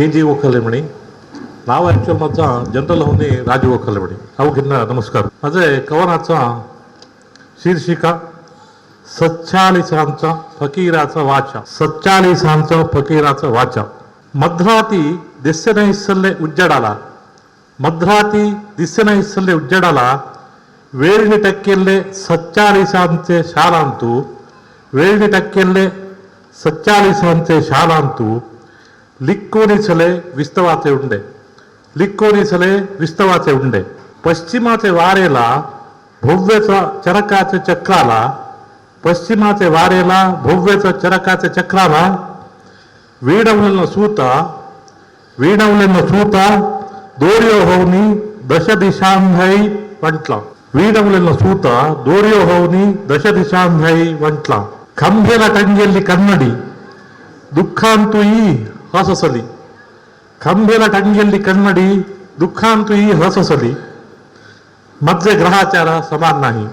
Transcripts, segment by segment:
K G ಒಕ್ಕಲೆಮಣಿ ನಾವು actual ಮಚ್ಚ general ಅವನಿ ರಾಜು ಒಕ್ಕಲೆಮಣಿ ಅವಕ್ಕಿನ್ನ ನಮಸ್ಕಾರ ಅದೇ ಕವನಾचा शीर्षिका सच्चाळीसांचा फकीराचा वाचा. सच्चाळीसांचा फकीराचा वाचा. मध्राती दिसेना हिस्सल्ले उज्जडाला. मध्राती दिसेना हिस्सल्ले उज्जडाला. वेळणी टक्केल्ले सच्चाळीसांचे शालांतू. वेळणी टक्केल्ले सच्चाळीसांचे शालांतू. లిక్కోనిసలే విస్తవాతే ఉండే లిక్కోనిసలే విస్తవాతే ఉండే పశ్చిమాతే వారేలా ભવ્ય ચરકાચ చక్రాల పశ్చిమాతే వారేలా భవ్యత చరకాచ చక్రాల వీడవులన్న సూత వీడవులన్న సూత దోర్యోహౌని దశ దిశాంధై వంట్ల వీడవులన్న సూత దోర్యోహౌని దశ దిశాంధై వంట్ల కంభెల కంజల్లి కన్నడి దుఃఖాంతుయి ಹಸಸಲಿ ಕಂಬೆಲ ಟಂಗೆಲ್ಲಿ ಕನ್ನಡಿ ದುಃಖಾಂತು ಈ ಹಸಸಲಿ मध्ये ग्रहाचार समान नाही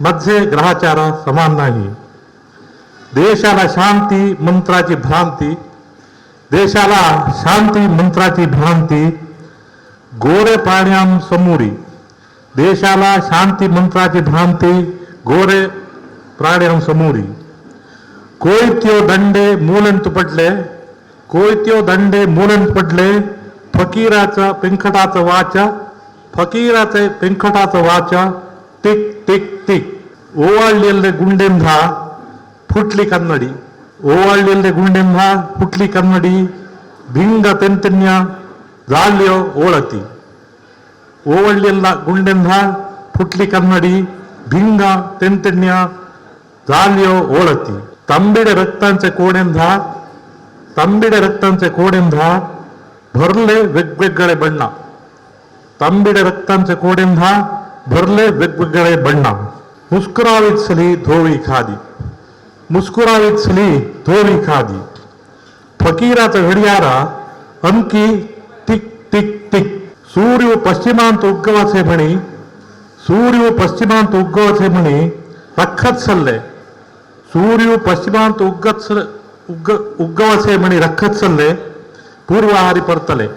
मध्ये ग्रहाचार समान नाही देशाला शांती मंत्राची भ्रांती देशाला शांती मंत्राची भ्रांती गोरे पाण्यां समोरी देशाला शांती मंत्राची भ्रांती गोरे प्राण्यां समोरी कोयत्यो दंडे मूलंत पडले कोयत्यो दंडे मूलंत पडले फकीराचा पिंखटाचं वाचा फकीराचे पिंखटाचं वाचा टिक टिक टिक. ओवाळलेले गुंडेंधा फुटली कन्नडी. ओवाळलेले गुंडेंधा फुटली कन्नडी. भिंग तेंतन्या जाल्यो ओळती ओवळलेला गुंडेंधा फुटली कन्नडी. भिंग तेंतन्या जाल्यो ओळती तांबिडे रक्तांचे कोडेंधा तंबिडे रक्तांचे कोडेंध भरले वेगवेगळे बण्ण तंबिडे रक्तांचे कोडेंध भरले वेगवेगळे बण्ण मुस्कुरावीत सली धोवी खादी मुस्कुरावीत सली धोवी खादी फकीराचा घडियारा अंकी टिक टिक टिक सूर्य पश्चिमांत उगवाचे म्हणे सूर्य पश्चिमांत उगवाचे म्हणे रखत सल्ले सूर्य पश्चिमांत उगत उगत स- उग उगवसे म्हणी रखत सल्ले पूर्वहारी परतले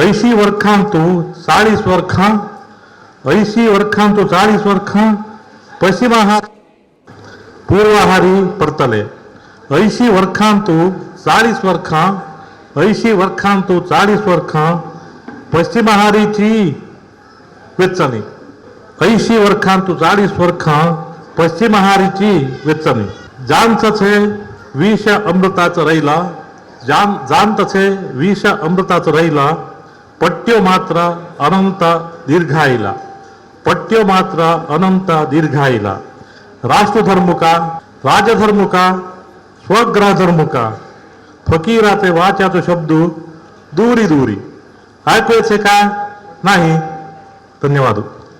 ऐशी वर्खांतू चाळीस वर्खां ऐशी वर्खांतू चाळीस वर्खां पश्चिमाहार पूर्वहारी परतले ऐशी वर्खांतू चाळीस वर्खां ऐशी वर्खांतू चाळीस वर्खां पश्चिमाहारीची वेचणी ऐशी वर्खांतू चाळीस वर्खां पश्चिमहारीची वेचणी छे विष अमृताचं रैला जान तसे विष अमृताचं रैला पट्ट्यो मात्र अनंत दीर्घाईला पट्ट्यो मात्र अनंत दीर्घाईला राष्ट्रधर्मुका राजधर्मुका स्वग्रहधर्मुका. फकीराचे वाचाचे शब्द दूरी दूरी. ऐकू का? नाही. धन्यवाद.